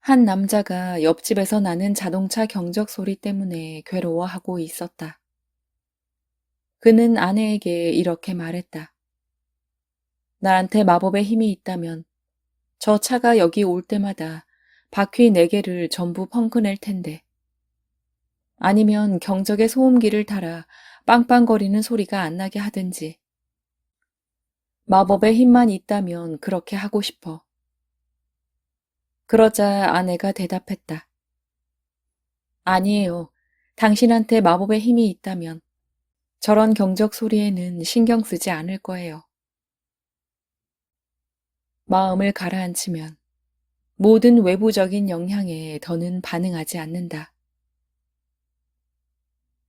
한 남자가 옆집에서 나는 자동차 경적 소리 때문에 괴로워하고 있었다. 그는 아내에게 이렇게 말했다. 나한테 마법의 힘이 있다면 저 차가 여기 올 때마다 바퀴 네 개를 전부 펑크낼 텐데. 아니면 경적의 소음기를 달아 빵빵거리는 소리가 안 나게 하든지. 마법의 힘만 있다면 그렇게 하고 싶어. 그러자 아내가 대답했다. 아니에요. 당신한테 마법의 힘이 있다면 저런 경적 소리에는 신경 쓰지 않을 거예요. 마음을 가라앉히면 모든 외부적인 영향에 더는 반응하지 않는다.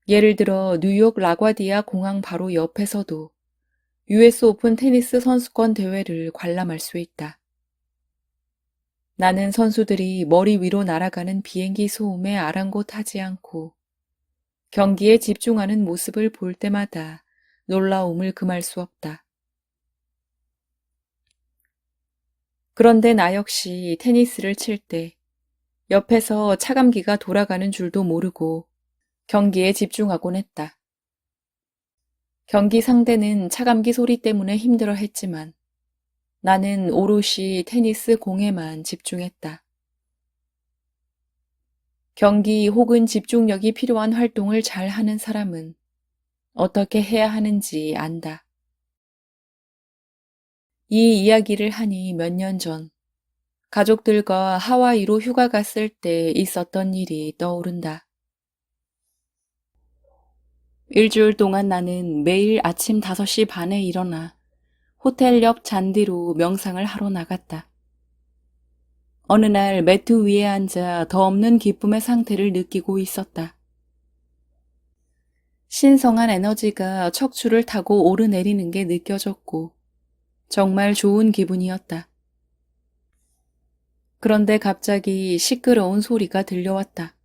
예를 들어 뉴욕 라과디아 공항 바로 옆에서도 US 오픈 테니스 선수권 대회를 관람할 수 있다. 나는 선수들이 머리 위로 날아가는 비행기 소음에 아랑곳하지 않고 경기에 집중하는 모습을 볼 때마다 놀라움을 금할 수 없다. 그런데 나 역시 테니스를 칠 때 옆에서 차감기가 돌아가는 줄도 모르고 경기에 집중하곤 했다. 경기 상대는 차감기 소리 때문에 힘들어 했지만 나는 오롯이 테니스 공에만 집중했다. 경기 혹은 집중력이 필요한 활동을 잘 하는 사람은 어떻게 해야 하는지 안다. 이 이야기를 하니 몇 년 전, 가족들과 하와이로 휴가 갔을 때 있었던 일이 떠오른다. 일주일 동안 나는 매일 아침 5시 반에 일어나 호텔 옆 잔디로 명상을 하러 나갔다. 어느 날 매트 위에 앉아 더 없는 기쁨의 상태를 느끼고 있었다. 신성한 에너지가 척추를 타고 오르내리는 게 느껴졌고, 정말 좋은 기분이었다. 그런데 갑자기 시끄러운 소리가 들려왔다.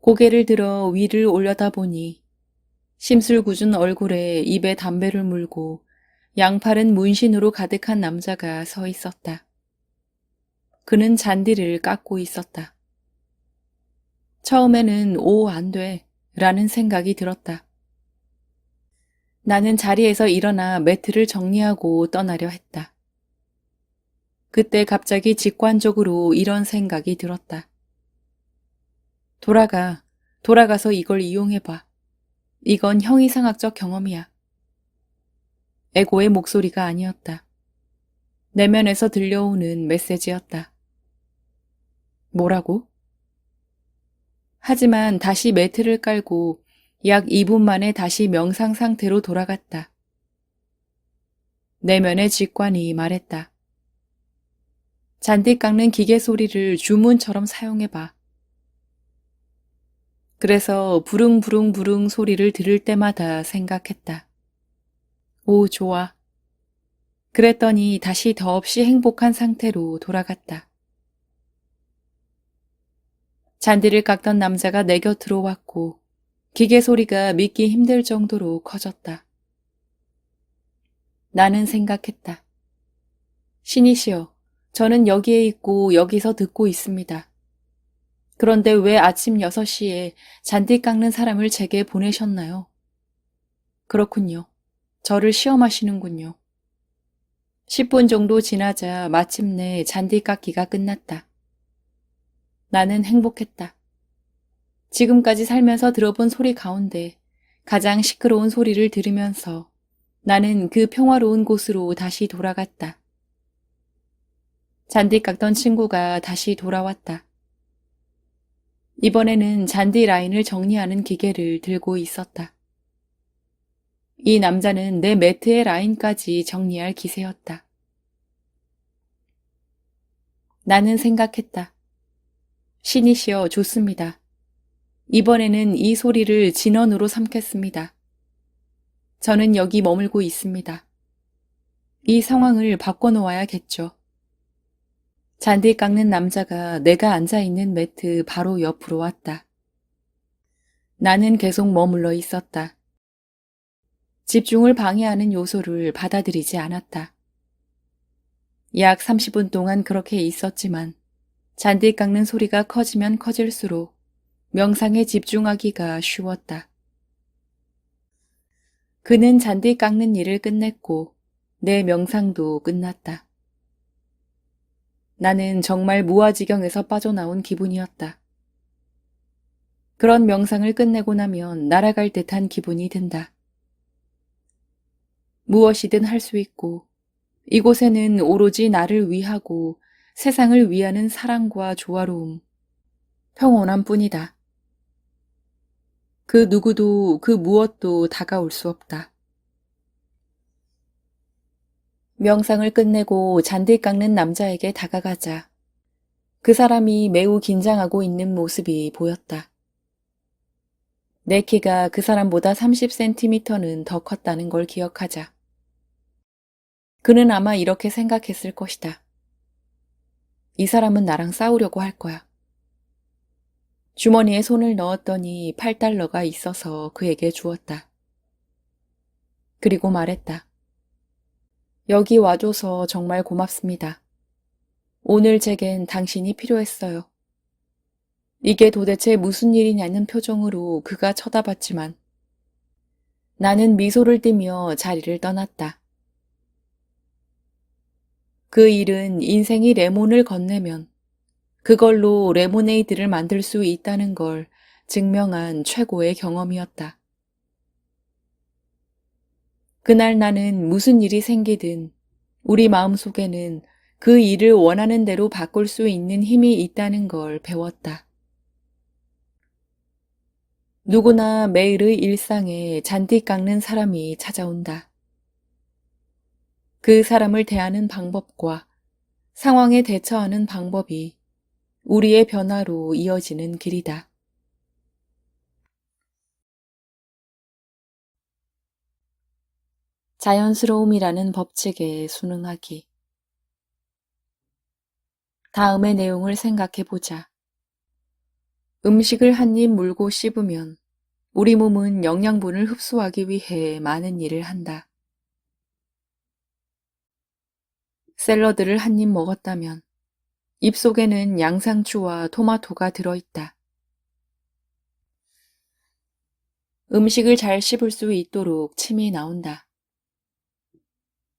고개를 들어 위를 올려다보니 심술 궂은 얼굴에 입에 담배를 물고 양팔은 문신으로 가득한 남자가 서 있었다. 그는 잔디를 깎고 있었다. 처음에는 오, 안 돼. 라는 생각이 들었다. 나는 자리에서 일어나 매트를 정리하고 떠나려 했다. 그때 갑자기 직관적으로 이런 생각이 들었다. 돌아가, 돌아가서 이걸 이용해봐. 이건 형이상학적 경험이야. 에고의 목소리가 아니었다. 내면에서 들려오는 메시지였다. 뭐라고? 하지만 다시 매트를 깔고 약 2분 만에 다시 명상 상태로 돌아갔다. 내면의 직관이 말했다. 잔디 깎는 기계 소리를 주문처럼 사용해봐. 그래서 부릉부릉부릉 소리를 들을 때마다 생각했다. 오, 좋아. 그랬더니 다시 더없이 행복한 상태로 돌아갔다. 잔디를 깎던 남자가 내 곁으로 왔고 기계 소리가 믿기 힘들 정도로 커졌다. 나는 생각했다. 신이시여, 저는 여기에 있고 여기서 듣고 있습니다. 그런데 왜 아침 6시에 잔디 깎는 사람을 제게 보내셨나요? 그렇군요. 저를 시험하시는군요. 10분 정도 지나자 마침내 잔디 깎기가 끝났다. 나는 행복했다. 지금까지 살면서 들어본 소리 가운데 가장 시끄러운 소리를 들으면서 나는 그 평화로운 곳으로 다시 돌아갔다. 잔디 깎던 친구가 다시 돌아왔다. 이번에는 잔디 라인을 정리하는 기계를 들고 있었다. 이 남자는 내 매트의 라인까지 정리할 기세였다. 나는 생각했다. 신이시여 좋습니다. 이번에는 이 소리를 진원으로 삼겠습니다. 저는 여기 머물고 있습니다. 이 상황을 바꿔놓아야겠죠. 잔디 깎는 남자가 내가 앉아 있는 매트 바로 옆으로 왔다. 나는 계속 머물러 있었다. 집중을 방해하는 요소를 받아들이지 않았다. 약 30분 동안 그렇게 있었지만 잔디 깎는 소리가 커지면 커질수록 명상에 집중하기가 쉬웠다. 그는 잔디 깎는 일을 끝냈고 내 명상도 끝났다. 나는 정말 무아지경에서 빠져나온 기분이었다. 그런 명상을 끝내고 나면 날아갈 듯한 기분이 든다. 무엇이든 할 수 있고 이곳에는 오로지 나를 위하고 세상을 위하는 사랑과 조화로움, 평온함 뿐이다. 그 누구도 그 무엇도 다가올 수 없다. 명상을 끝내고 잔디 깎는 남자에게 다가가자 그 사람이 매우 긴장하고 있는 모습이 보였다. 내 키가 그 사람보다 30cm는 더 컸다는 걸 기억하자. 그는 아마 이렇게 생각했을 것이다. 이 사람은 나랑 싸우려고 할 거야. 주머니에 손을 넣었더니 8달러가 있어서 그에게 주었다. 그리고 말했다. 여기 와줘서 정말 고맙습니다. 오늘 제겐 당신이 필요했어요. 이게 도대체 무슨 일이냐는 표정으로 그가 쳐다봤지만 나는 미소를 띠며 자리를 떠났다. 그 일은 인생이 레몬을 건네면 그걸로 레모네이드를 만들 수 있다는 걸 증명한 최고의 경험이었다. 그날 나는 무슨 일이 생기든 우리 마음 속에는 그 일을 원하는 대로 바꿀 수 있는 힘이 있다는 걸 배웠다. 누구나 매일의 일상에 잔디 깎는 사람이 찾아온다. 그 사람을 대하는 방법과 상황에 대처하는 방법이 우리의 변화로 이어지는 길이다. 자연스러움이라는 법칙에 순응하기. 다음의 내용을 생각해 보자. 음식을 한 입 물고 씹으면 우리 몸은 영양분을 흡수하기 위해 많은 일을 한다. 샐러드를 한 입 먹었다면 입 속에는 양상추와 토마토가 들어있다. 음식을 잘 씹을 수 있도록 침이 나온다.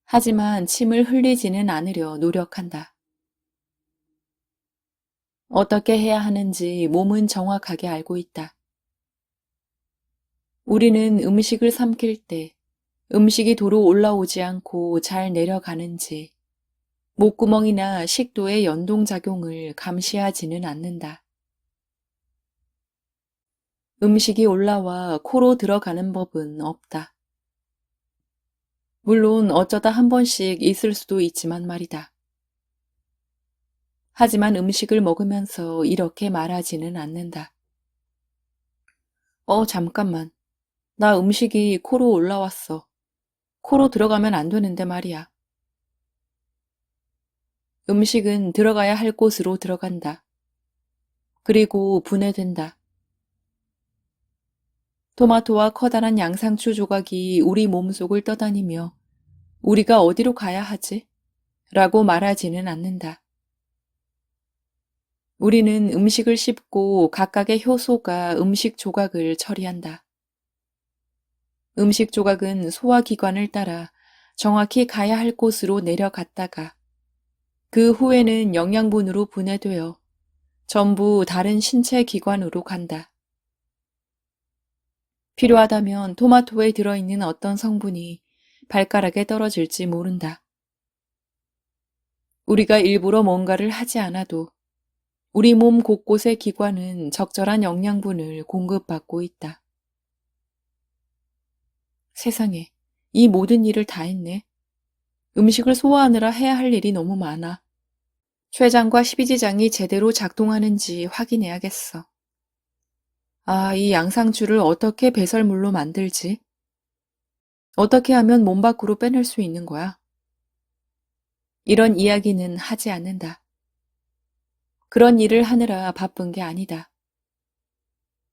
하지만 침을 흘리지는 않으려 노력한다. 어떻게 해야 하는지 몸은 정확하게 알고 있다. 우리는 음식을 삼킬 때 음식이 도로 올라오지 않고 잘 내려가는지 목구멍이나 식도의 연동작용을 감시하지는 않는다. 음식이 올라와 코로 들어가는 법은 없다. 물론 어쩌다 한 번씩 있을 수도 있지만 말이다. 하지만 음식을 먹으면서 이렇게 말하지는 않는다. 어, 잠깐만. 나 음식이 코로 올라왔어. 코로 들어가면 안 되는데 말이야. 음식은 들어가야 할 곳으로 들어간다. 그리고 분해된다. 토마토와 커다란 양상추 조각이 우리 몸속을 떠다니며 우리가 어디로 가야 하지? 라고 말하지는 않는다. 우리는 음식을 씹고 각각의 효소가 음식 조각을 처리한다. 음식 조각은 소화기관을 따라 정확히 가야 할 곳으로 내려갔다가 그 후에는 영양분으로 분해되어 전부 다른 신체 기관으로 간다. 필요하다면 토마토에 들어있는 어떤 성분이 발가락에 떨어질지 모른다. 우리가 일부러 뭔가를 하지 않아도 우리 몸 곳곳의 기관은 적절한 영양분을 공급받고 있다. 세상에, 이 모든 일을 다 했네. 음식을 소화하느라 해야 할 일이 너무 많아. 췌장과 십이지장이 제대로 작동하는지 확인해야겠어. 아, 이 양상추를 어떻게 배설물로 만들지? 어떻게 하면 몸 밖으로 빼낼 수 있는 거야? 이런 이야기는 하지 않는다. 그런 일을 하느라 바쁜 게 아니다.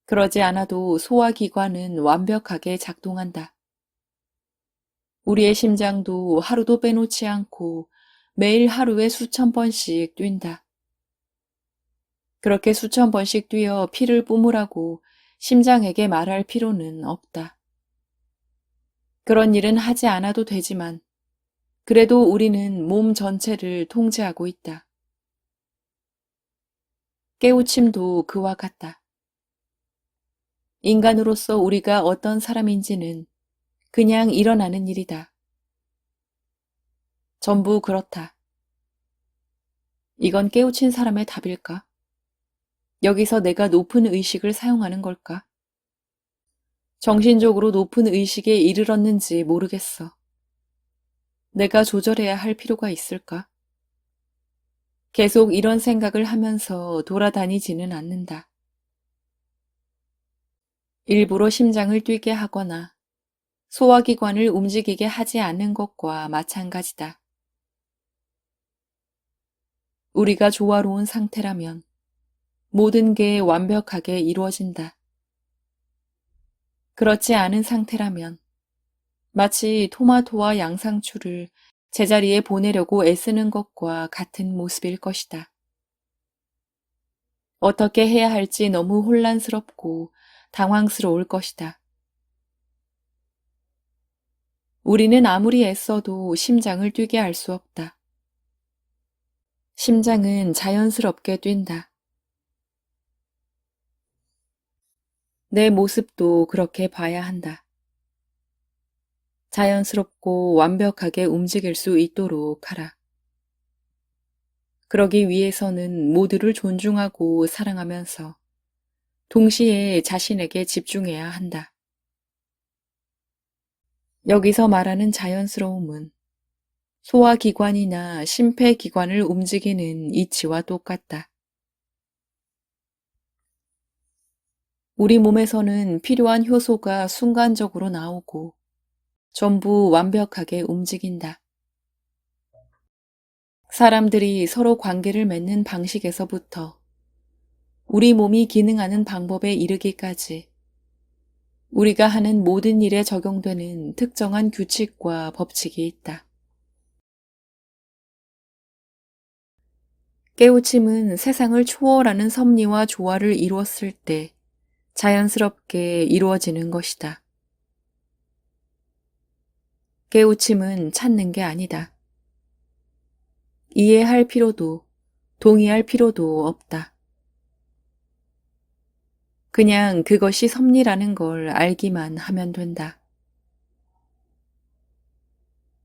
그러지 않아도 소화기관은 완벽하게 작동한다. 우리의 심장도 하루도 빼놓지 않고 매일 하루에 수천 번씩 뛴다. 그렇게 수천 번씩 뛰어 피를 뿜으라고 심장에게 말할 필요는 없다. 그런 일은 하지 않아도 되지만, 그래도 우리는 몸 전체를 통제하고 있다. 깨우침도 그와 같다. 인간으로서 우리가 어떤 사람인지는 그냥 일어나는 일이다. 전부 그렇다. 이건 깨우친 사람의 답일까? 여기서 내가 높은 의식을 사용하는 걸까? 정신적으로 높은 의식에 이르렀는지 모르겠어. 내가 조절해야 할 필요가 있을까? 계속 이런 생각을 하면서 돌아다니지는 않는다. 일부러 심장을 뛰게 하거나 소화기관을 움직이게 하지 않는 것과 마찬가지다. 우리가 조화로운 상태라면 모든 게 완벽하게 이루어진다. 그렇지 않은 상태라면 마치 토마토와 양상추를 제자리에 보내려고 애쓰는 것과 같은 모습일 것이다. 어떻게 해야 할지 너무 혼란스럽고 당황스러울 것이다. 우리는 아무리 애써도 심장을 뛰게 할 수 없다. 심장은 자연스럽게 뛴다. 내 모습도 그렇게 봐야 한다. 자연스럽고 완벽하게 움직일 수 있도록 하라. 그러기 위해서는 모두를 존중하고 사랑하면서 동시에 자신에게 집중해야 한다. 여기서 말하는 자연스러움은 소화기관이나 심폐기관을 움직이는 이치와 똑같다. 우리 몸에서는 필요한 효소가 순간적으로 나오고 전부 완벽하게 움직인다. 사람들이 서로 관계를 맺는 방식에서부터 우리 몸이 기능하는 방법에 이르기까지 우리가 하는 모든 일에 적용되는 특정한 규칙과 법칙이 있다. 깨우침은 세상을 초월하는 섭리와 조화를 이루었을 때 자연스럽게 이루어지는 것이다. 깨우침은 찾는 게 아니다. 이해할 필요도 동의할 필요도 없다. 그냥 그것이 섭리라는 걸 알기만 하면 된다.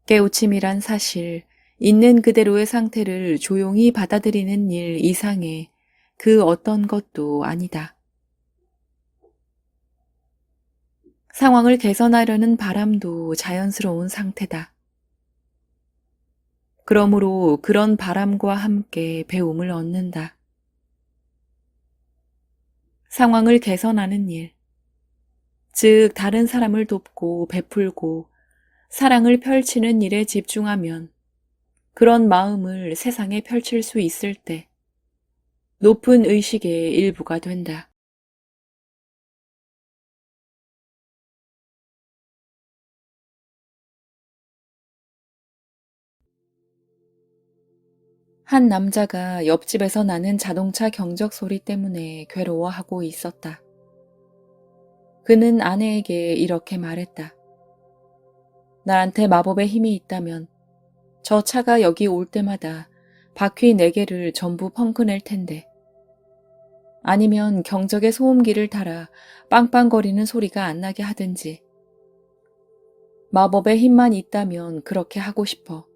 깨우침이란 사실, 있는 그대로의 상태를 조용히 받아들이는 일 이상의 그 어떤 것도 아니다. 상황을 개선하려는 바람도 자연스러운 상태다. 그러므로 그런 바람과 함께 배움을 얻는다. 상황을 개선하는 일, 즉, 다른 사람을 돕고 베풀고 사랑을 펼치는 일에 집중하면 그런 마음을 세상에 펼칠 수 있을 때 높은 의식의 일부가 된다. 한 남자가 옆집에서 나는 자동차 경적 소리 때문에 괴로워하고 있었다. 그는 아내에게 이렇게 말했다. 나한테 마법의 힘이 있다면 저 차가 여기 올 때마다 바퀴 4개를 전부 펑크낼 텐데. 아니면 경적의 소음기를 달아 빵빵거리는 소리가 안 나게 하든지. 마법의 힘만 있다면 그렇게 하고 싶어.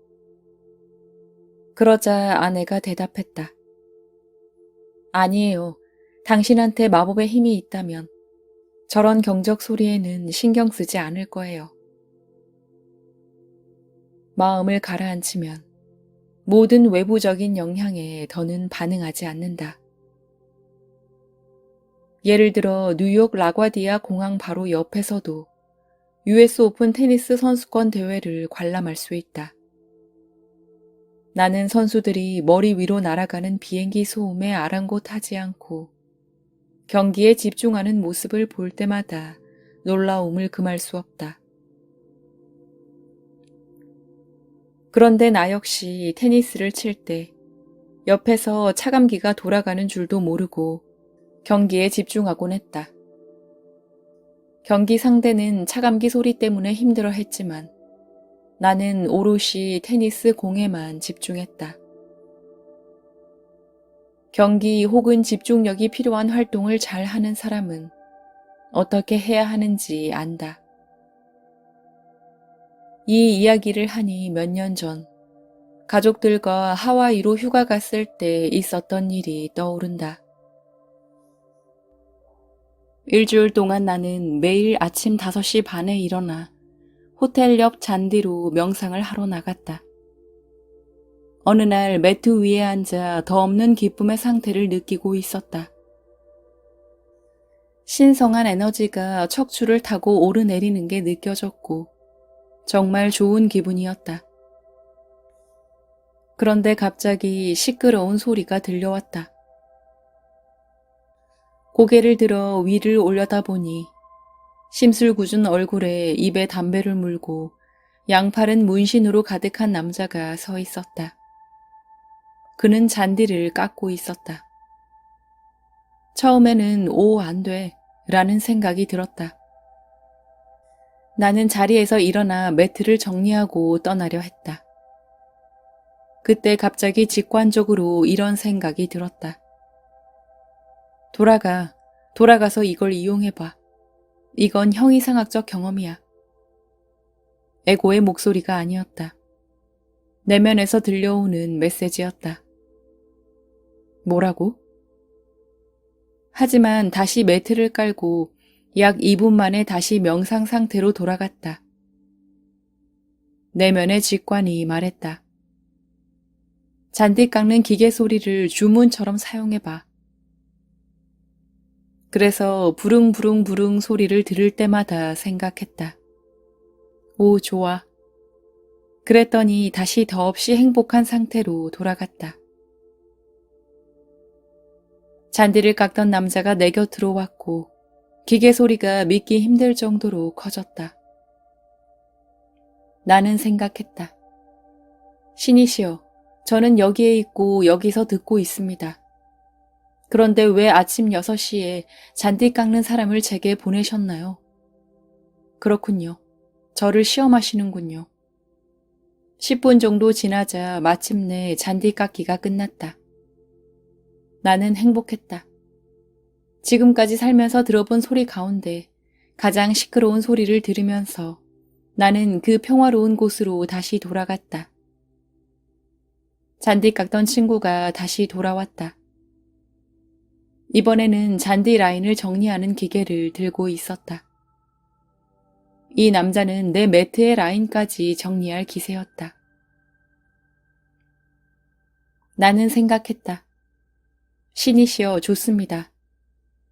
그러자 아내가 대답했다. 아니에요. 당신한테 마법의 힘이 있다면 저런 경적 소리에는 신경 쓰지 않을 거예요. 마음을 가라앉히면 모든 외부적인 영향에 더는 반응하지 않는다. 예를 들어 뉴욕 라과디아 공항 바로 옆에서도 US 오픈 테니스 선수권 대회를 관람할 수 있다. 나는 선수들이 머리 위로 날아가는 비행기 소음에 아랑곳하지 않고 경기에 집중하는 모습을 볼 때마다 놀라움을 금할 수 없다. 그런데 나 역시 테니스를 칠 때 옆에서 차감기가 돌아가는 줄도 모르고 경기에 집중하곤 했다. 경기 상대는 차감기 소리 때문에 힘들어 했지만 나는 오롯이 테니스 공에만 집중했다. 경기 혹은 집중력이 필요한 활동을 잘 하는 사람은 어떻게 해야 하는지 안다. 이 이야기를 하니 몇 년 전 가족들과 하와이로 휴가 갔을 때 있었던 일이 떠오른다. 일주일 동안 나는 매일 아침 5시 반에 일어나 호텔 옆 잔디로 명상을 하러 나갔다. 어느 날 매트 위에 앉아 더 없는 기쁨의 상태를 느끼고 있었다. 신성한 에너지가 척추를 타고 오르내리는 게 느껴졌고 정말 좋은 기분이었다. 그런데 갑자기 시끄러운 소리가 들려왔다. 고개를 들어 위를 올려다보니 심술궂은 얼굴에 입에 담배를 물고 양팔은 문신으로 가득한 남자가 서 있었다. 그는 잔디를 깎고 있었다. 처음에는 오, 안 돼. 라는 생각이 들었다. 나는 자리에서 일어나 매트를 정리하고 떠나려 했다. 그때 갑자기 직관적으로 이런 생각이 들었다. 돌아가, 돌아가서 이걸 이용해봐. 이건 형이상학적 경험이야. 에고의 목소리가 아니었다. 내면에서 들려오는 메시지였다. 뭐라고? 하지만 다시 매트를 깔고 약 2분 만에 다시 명상 상태로 돌아갔다. 내면의 직관이 말했다. 잔디 깎는 기계 소리를 주문처럼 사용해봐. 그래서 부릉부릉부릉 소리를 들을 때마다 생각했다. 오, 좋아. 그랬더니 다시 더없이 행복한 상태로 돌아갔다. 잔디를 깎던 남자가 내 곁으로 왔고 기계 소리가 믿기 힘들 정도로 커졌다. 나는 생각했다. 신이시여, 저는 여기에 있고 여기서 듣고 있습니다. 그런데 왜 아침 6시에 잔디 깎는 사람을 제게 보내셨나요? 그렇군요. 저를 시험하시는군요. 10분 정도 지나자 마침내 잔디 깎기가 끝났다. 나는 행복했다. 지금까지 살면서 들어본 소리 가운데 가장 시끄러운 소리를 들으면서 나는 그 평화로운 곳으로 다시 돌아갔다. 잔디 깎던 친구가 다시 돌아왔다. 이번에는 잔디 라인을 정리하는 기계를 들고 있었다. 이 남자는 내 매트의 라인까지 정리할 기세였다. 나는 생각했다. 신이시여 좋습니다.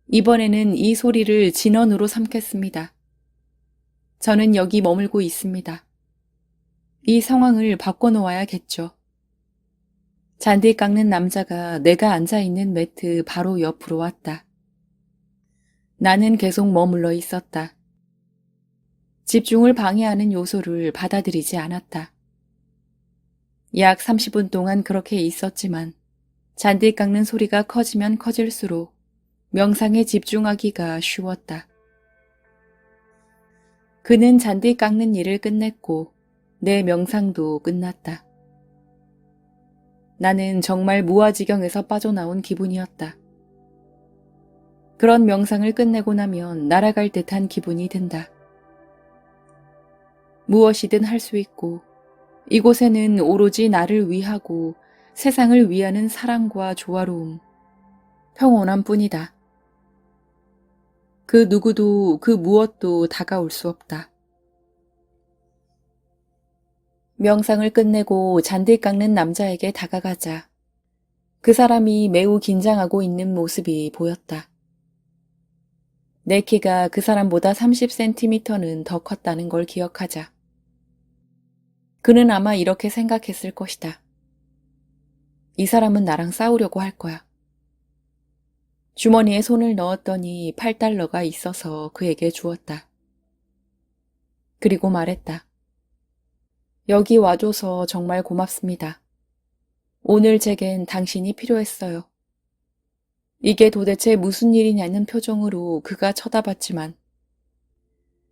이번에는 이 소리를 진원으로 삼겠습니다. 저는 여기 머물고 있습니다. 이 상황을 바꿔놓아야겠죠. 잔디 깎는 남자가 내가 앉아있는 매트 바로 옆으로 왔다. 나는 계속 머물러 있었다. 집중을 방해하는 요소를 받아들이지 않았다. 약 30분 동안 그렇게 있었지만 잔디 깎는 소리가 커지면 커질수록 명상에 집중하기가 쉬웠다. 그는 잔디 깎는 일을 끝냈고 내 명상도 끝났다. 나는 정말 무아지경에서 빠져나온 기분이었다. 그런 명상을 끝내고 나면 날아갈 듯한 기분이 든다. 무엇이든 할 수 있고 이곳에는 오로지 나를 위하고 세상을 위하는 사랑과 조화로움, 평온함 뿐이다. 그 누구도 그 무엇도 다가올 수 없다. 명상을 끝내고 잔디 깎는 남자에게 다가가자 그 사람이 매우 긴장하고 있는 모습이 보였다. 내 키가 그 사람보다 30cm는 더 컸다는 걸 기억하자. 그는 아마 이렇게 생각했을 것이다. 이 사람은 나랑 싸우려고 할 거야. 주머니에 손을 넣었더니 8달러가 있어서 그에게 주었다. 그리고 말했다. 여기 와줘서 정말 고맙습니다. 오늘 제겐 당신이 필요했어요. 이게 도대체 무슨 일이냐는 표정으로 그가 쳐다봤지만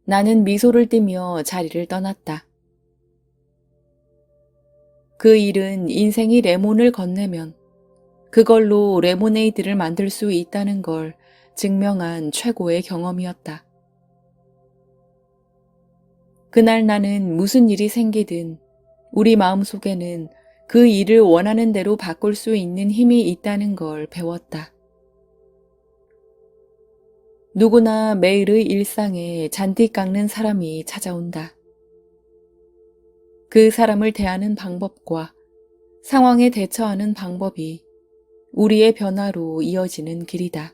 나는 미소를 띠며 자리를 떠났다. 그 일은 인생이 레몬을 건네면 그걸로 레모네이드를 만들 수 있다는 걸 증명한 최고의 경험이었다. 그날 나는 무슨 일이 생기든 우리 마음 속에는 그 일을 원하는 대로 바꿀 수 있는 힘이 있다는 걸 배웠다. 누구나 매일의 일상에 잔디 깎는 사람이 찾아온다. 그 사람을 대하는 방법과 상황에 대처하는 방법이 우리의 변화로 이어지는 길이다.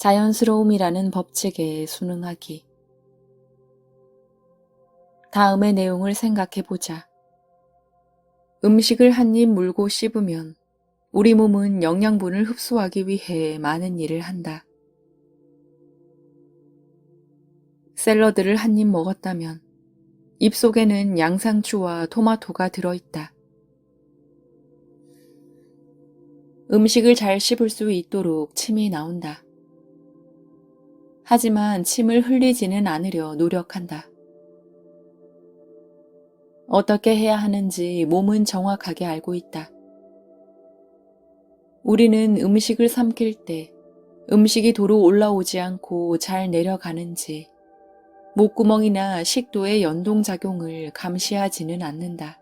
자연스러움이라는 법칙에 순응하기. 다음의 내용을 생각해 보자. 음식을 한 입 물고 씹으면 우리 몸은 영양분을 흡수하기 위해 많은 일을 한다. 샐러드를 한 입 먹었다면 입 속에는 양상추와 토마토가 들어있다. 음식을 잘 씹을 수 있도록 침이 나온다. 하지만 침을 흘리지는 않으려 노력한다. 어떻게 해야 하는지 몸은 정확하게 알고 있다. 우리는 음식을 삼킬 때 음식이 도로 올라오지 않고 잘 내려가는지 목구멍이나 식도의 연동작용을 감시하지는 않는다.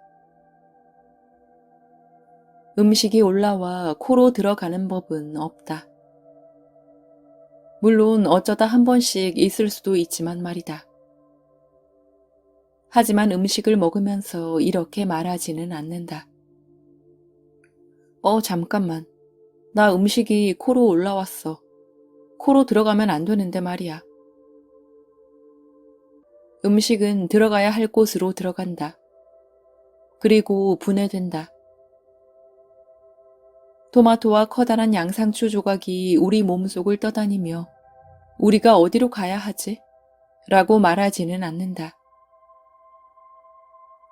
음식이 올라와 코로 들어가는 법은 없다. 물론 어쩌다 한 번씩 있을 수도 있지만 말이다. 하지만 음식을 먹으면서 이렇게 말하지는 않는다. 어, 잠깐만. 나 음식이 코로 올라왔어. 코로 들어가면 안 되는데 말이야. 음식은 들어가야 할 곳으로 들어간다. 그리고 분해된다. 토마토와 커다란 양상추 조각이 우리 몸속을 떠다니며 우리가 어디로 가야 하지? 라고 말하지는 않는다.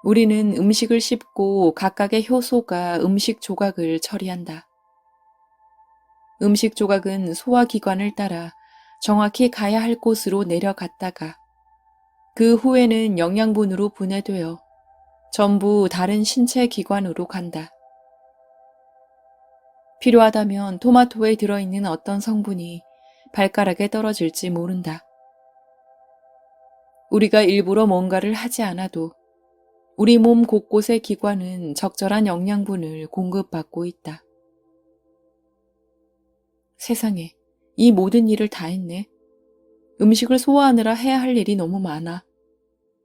우리는 음식을 씹고 각각의 효소가 음식 조각을 처리한다. 음식 조각은 소화기관을 따라 정확히 가야 할 곳으로 내려갔다가 그 후에는 영양분으로 분해되어 전부 다른 신체 기관으로 간다. 필요하다면 토마토에 들어있는 어떤 성분이 발가락에 떨어질지 모른다. 우리가 일부러 뭔가를 하지 않아도 우리 몸 곳곳의 기관은 적절한 영양분을 공급받고 있다. 세상에, 이 모든 일을 다 했네. 음식을 소화하느라 해야 할 일이 너무 많아.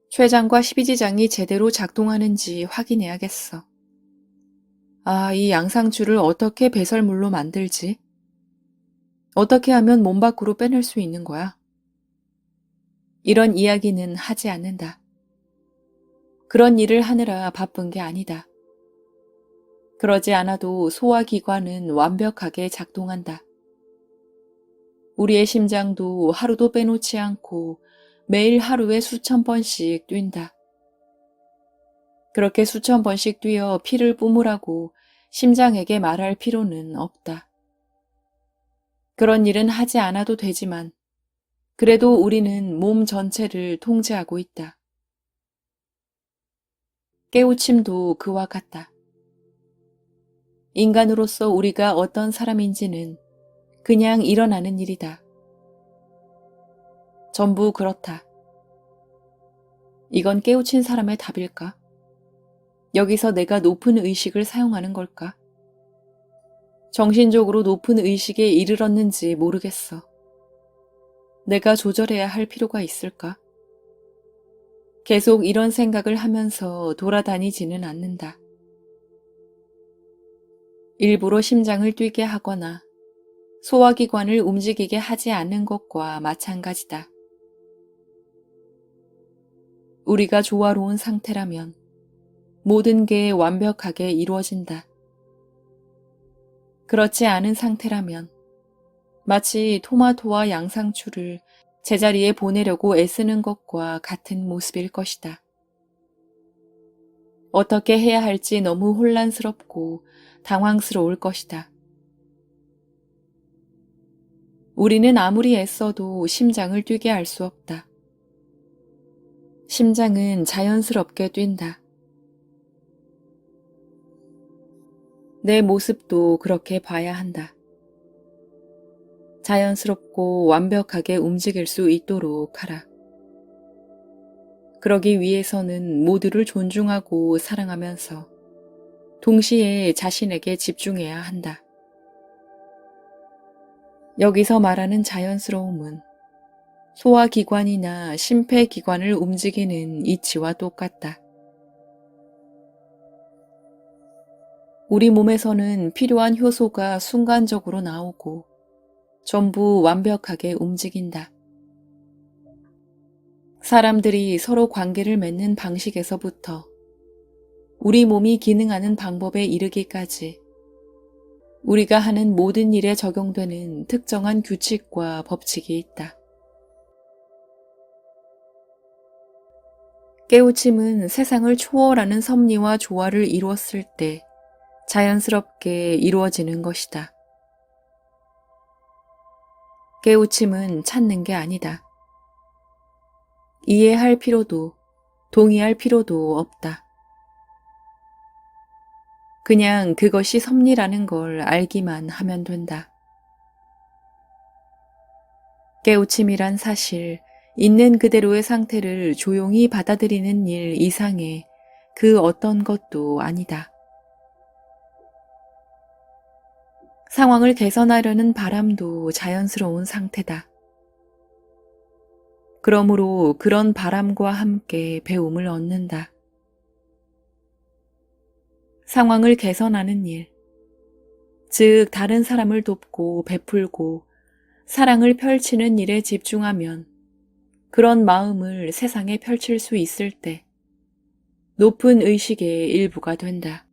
췌장과 십이지장이 제대로 작동하는지 확인해야겠어. 아, 이 양상추를 어떻게 배설물로 만들지? 어떻게 하면 몸 밖으로 빼낼 수 있는 거야? 이런 이야기는 하지 않는다. 그런 일을 하느라 바쁜 게 아니다. 그러지 않아도 소화기관은 완벽하게 작동한다. 우리의 심장도 하루도 빼놓지 않고 매일 하루에 수천 번씩 뛴다. 그렇게 수천 번씩 뛰어 피를 뿜으라고 심장에게 말할 필요는 없다. 그런 일은 하지 않아도 되지만 그래도 우리는 몸 전체를 통제하고 있다. 깨우침도 그와 같다. 인간으로서 우리가 어떤 사람인지는 그냥 일어나는 일이다. 전부 그렇다. 이건 깨우친 사람의 답일까? 여기서 내가 높은 의식을 사용하는 걸까? 정신적으로 높은 의식에 이르렀는지 모르겠어. 내가 조절해야 할 필요가 있을까? 계속 이런 생각을 하면서 돌아다니지는 않는다. 일부러 심장을 뛰게 하거나 소화기관을 움직이게 하지 않는 것과 마찬가지다. 우리가 조화로운 상태라면 모든 게 완벽하게 이루어진다. 그렇지 않은 상태라면 마치 토마토와 양상추를 제자리에 보내려고 애쓰는 것과 같은 모습일 것이다. 어떻게 해야 할지 너무 혼란스럽고 당황스러울 것이다. 우리는 아무리 애써도 심장을 뛰게 할 수 없다. 심장은 자연스럽게 뛴다. 내 모습도 그렇게 봐야 한다. 자연스럽고 완벽하게 움직일 수 있도록 하라. 그러기 위해서는 모두를 존중하고 사랑하면서 동시에 자신에게 집중해야 한다. 여기서 말하는 자연스러움은 소화기관이나 심폐기관을 움직이는 이치와 똑같다. 우리 몸에서는 필요한 효소가 순간적으로 나오고 전부 완벽하게 움직인다. 사람들이 서로 관계를 맺는 방식에서부터 우리 몸이 기능하는 방법에 이르기까지 우리가 하는 모든 일에 적용되는 특정한 규칙과 법칙이 있다. 깨우침은 세상을 초월하는 섭리와 조화를 이루었을 때 자연스럽게 이루어지는 것이다. 깨우침은 찾는 게 아니다. 이해할 필요도 동의할 필요도 없다. 그냥 그것이 섭리라는 걸 알기만 하면 된다. 깨우침이란 사실, 있는 그대로의 상태를 조용히 받아들이는 일 이상의 그 어떤 것도 아니다. 상황을 개선하려는 바람도 자연스러운 상태다. 그러므로 그런 바람과 함께 배움을 얻는다. 상황을 개선하는 일, 즉 다른 사람을 돕고 베풀고 사랑을 펼치는 일에 집중하면 그런 마음을 세상에 펼칠 수 있을 때 높은 의식의 일부가 된다.